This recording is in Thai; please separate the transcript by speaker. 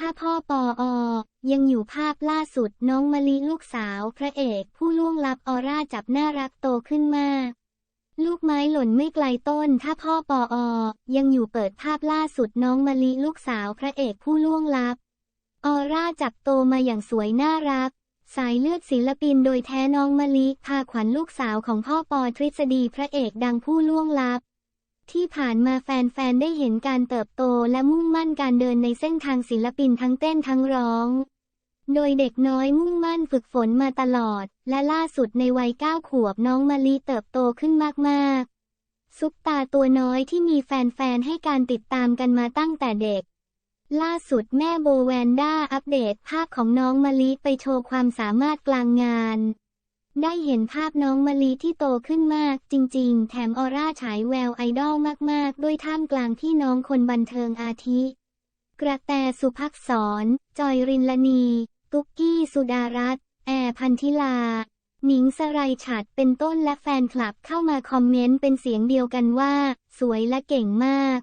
Speaker 1: ถ้าพ่อปออยังอยู่ภาพล่าสุดน้องมะลิลูกสาวพระเอกผู้ล่วงลับออร่าจับน่ารักโตขึ้นมาก ลูกไม้หล่นไม่ไกลต้น ถ้าพ่อปออยังอยู่เปิดภาพล่าสุดน้องมะลิลูกสาวพระเอกผู้ล่วงลับ ออร่าจับโตมาอย่างสวยน่ารัก สายเลือดศิลปินโดยแท้น้องมะลิพาขวัญลูกสาวของพ่อปอทฤษฎีพระเอกดังผู้ล่วงลับ ที่ผ่านมาแฟนๆ ได้เห็นการเติบโตและมุ่งมั่นการเดินในเส้นทางศิลปินทั้งเต้นทั้งร้อง โดยเด็กน้อยมุ่งมั่นฝึกฝนมาตลอด และล่าสุดในวัยเก้าขวบน้องมะลิเติบโตขึ้นมากๆ ซุปตาตัวน้อยที่มีแฟนๆ ให้การติดตามกันมาตั้งแต่เด็ก ล่าสุดแม่โบแวนด้าอัปเดตภาพของน้องมะลิไปโชว์ความสามารถกลางงาน ได้เห็นภาพน้องมะลิที่โตขึ้นมาก จริง ๆ แถมออร่าฉายแววไอดอลมาก ๆ ด้วยท่ามกลางพี่น้องคนบันเทิงอาทิ กระแตสุภักษร จอยรินลนี ตุ๊กกี้สุดารัตน์แอร์พันธิลา หนิงสไรฉัดเป็นต้นและแฟนคลับเข้ามาคอมเมนต์เป็นเสียงเดียวกันว่า สวยและเก่งมาก